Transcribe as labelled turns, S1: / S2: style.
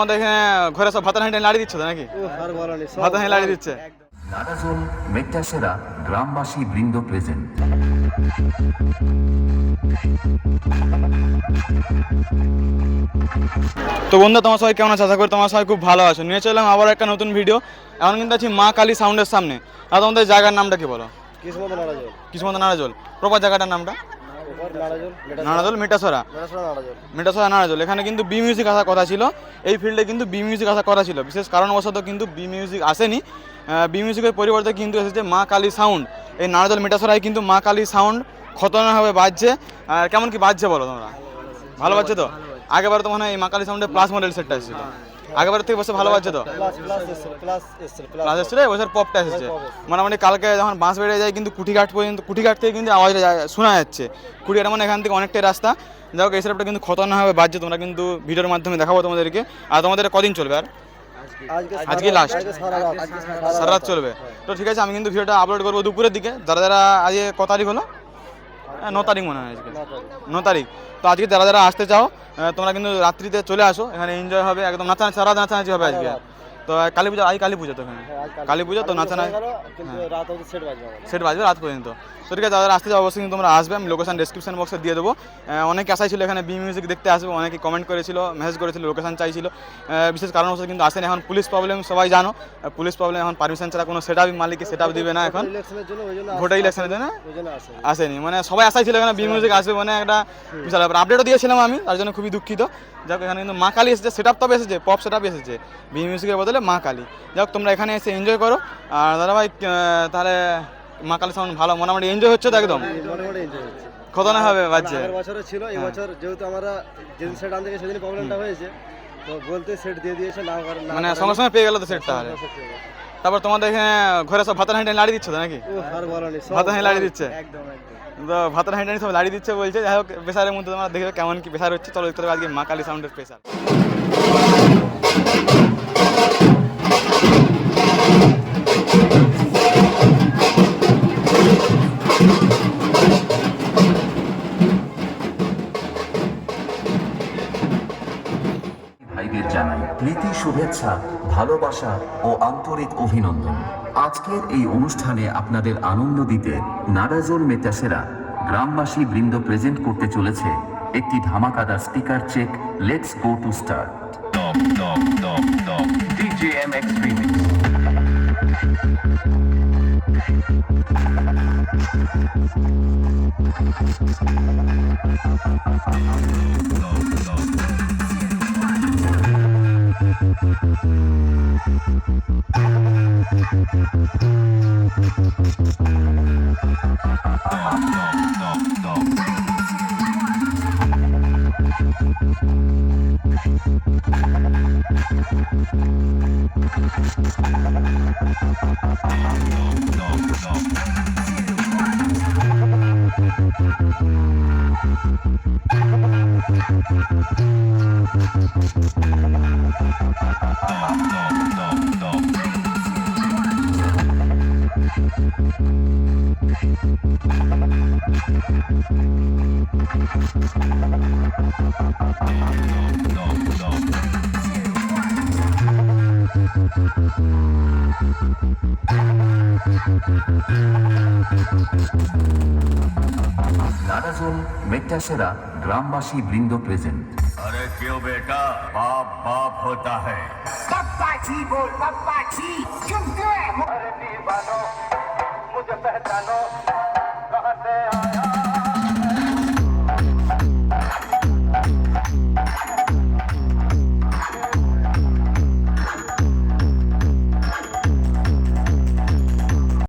S1: আমাদের এখানে ঘরে সব ভাতের হাঁড়ি লাড়ি দিচ্ছে নাকি? ভাতের হাঁড়ি লাড়ি দিচ্ছে।
S2: নারাজল মেট্টাসেরা গ্রামবাসী বৃন্দ প্রেজেন্ট
S1: তো বন্ধু তোমার সবাই কেমন আছে? আশা করি তোমার সবাই খুব ভালো আছো। নিয়ে চললাম আবার একটা নতুন ভিডিও এখন কিন্তু আছি মা কালী সাউন্ডের সামনে। আর তোমাদের জায়গার নামটা কি বলো?
S3: কিসমত নারাজল
S1: কিসমত নারাজল প্রপার জায়গাটার নামটা?
S3: নারাজল
S1: মিটাসরা।
S3: মিটাসরা। নারাজল
S1: এখানে কিন্তু বি মিউজিক আসার কথা ছিল। এই ফিল্ডে কিন্তু বি মিউজিক আসার কথা ছিল। বিশেষ কারণবশত কিন্তু বি মিউজিক আসেনি। বি মিউজিকের পরিবর্তে কিন্তু এসেছে মা কালী সাউন্ড এই নারাজল মিটাসরায় কিন্তু মা কালী সাউন্ড খতরনাকভাবে বাজছে। আর কেমন কি বাজছে বলো তোমরা? ভালো বাজছে তো? আগেবার তো মনে হয় এই মা কালী সাউন্ডে প্লাস মডেল সেটটা এসেছিল। আগেবার থেকে বসে ভালো বাজছে তো?
S3: প্লাস এসেছিল
S1: এবছর পপটা এসেছে
S3: এসেছে।
S1: মোটামুটি কালকে যখন বাঁশ বেড়ে যায় কিন্তু কুটিঘাট পর্যন্ত কুটিঘাট থেকে কিন্তু আওয়াজটা যায়- শোনা যাচ্ছে। কুটিঘাট মানে এখান থেকে অনেকটাই রাস্তা। যাই হোক, এই সেটটা কিন্তু খতরনাকভাবে বাজছে। তোমরা কিন্তু ভিডিওর মাধ্যমে দেখাবো তোমাদেরকে। আর তোমাদের কদিন চলবে আর?
S3: আজকে
S1: আজকে
S3: সারা- রাত
S1: চলবে। তো ঠিক আছে, আমি কিন্তু ভিডিওটা আপলোড করব দুপুরের দিকে। যারা যারা আজকে ক তারিখ হলো? ন তারিখ মনে হয় আজকে।
S3: ন তারিখ।
S1: তো আজকে যারা যারা আসতে চাও তোমরা কিন্তু রাত্রিতে চলে আসো এখানে এনজয় হবে একদম নাচা সারা নাচানাচি হবে আজকে। তো কালী পুজো আজ কালী পুজো তো এখানে।
S3: হ্যাঁ,
S1: কালী পুজো তো
S3: হয়ে রাত অবধি সেট বাজবে
S1: সেট বাজবে রাত পর্যন্ত। তো ঠিক আছে যারা আসতে যাও অবশ্যই তোমরা আসবে। আমি লোকেশন ডিসক্রিপশন বক্সে দিয়ে দেবো। অনেকে আশাই ছিল এখানে বি মিউজিক দেখতে আসবে অনেকে কমেন্ট করেছিল মেসেজ করেছিল লোকেশন চাইছিল। বিশেষ কারণবশত কিন্তু আসেনি এখন পুলিশ প্রবলেম সবাই জানো। পুলিশ প্রবলেম এখন পারমিশন ছাড়া কোনো সেট মালিককে সেট দিবে না এখন। ভোটার ইলেকশনের জন্য আসেনি। মানে সবাই আশাই ছিল এখানে বি মিউজিক আসবে মানে একটা বিশাল ব্যাপার। আপডেটও দিয়েছিলাম আমি তার জন্য খুবই দুঃখিত। যাক এখানে কিন্তু মা কালী এসেছে সেট তবে এসেছে পপ সেট এসেছে বি মিউজিকের বদলে মা কালী। যাক তোমরা এখানে এসে এনজয় করো। আর দাদা ভাই তাহলে মা কালী সাউন্ড ভালো মোটামুটি এনজয় হচ্ছে তো একদম?
S3: enjoy হচ্ছে।
S1: খতনা হবে বাজছে।
S3: বছরে ছিল এই বছর যেহেতু আমরা যেদিন সেট আনতে গিয়ে সেদিন প্রবলেমটা হয়েছে তো বলতে সেট দিয়ে দিয়েছে না
S1: মানে সঙ্গে সঙ্গে পেয়ে গেল তো সেটটা
S3: গেছে।
S1: তারপর তোমাদের এখানে ঘরে সব ভাতের হ্যান্ডেল লাড়ি দিচ্ছে তো নাকি? ভাতের হাঁড়ি লাড়ি দিচ্ছে? তো ভাতের হ্যান্ডেল সব লাড়ি দিচ্ছে বলছে যাই হোক প্রেসারের মধ্যে তোমরা দেখবে কেমন কি প্রেসার হচ্ছে। চলো দেখতে আজকে মা কালী সাউন্ডের প্রেসার
S2: ভাইদের জানাই প্রীতি, শুভেচ্ছা, ভালোবাসা ও আন্তরিক অভিনন্দন। আজকের এই অনুষ্ঠানে আপনাদের আনন্দ দিতে নারাজল মেটাসেরা গ্রামবাসী বৃন্দ প্রেজেন্ট করতে চলেছে একটি ধামাকাদার speaker check let's go to no, no, no. Narajol মেট্টাসেরা গ্রামবাসী বৃন্দ প্রেজেন্ট
S4: अरे क्यों बेटा बाप बाप होता है
S5: पप्पा जी बोल पप्पा जी चुप है
S6: अरे दीवानो मुझे पहचानो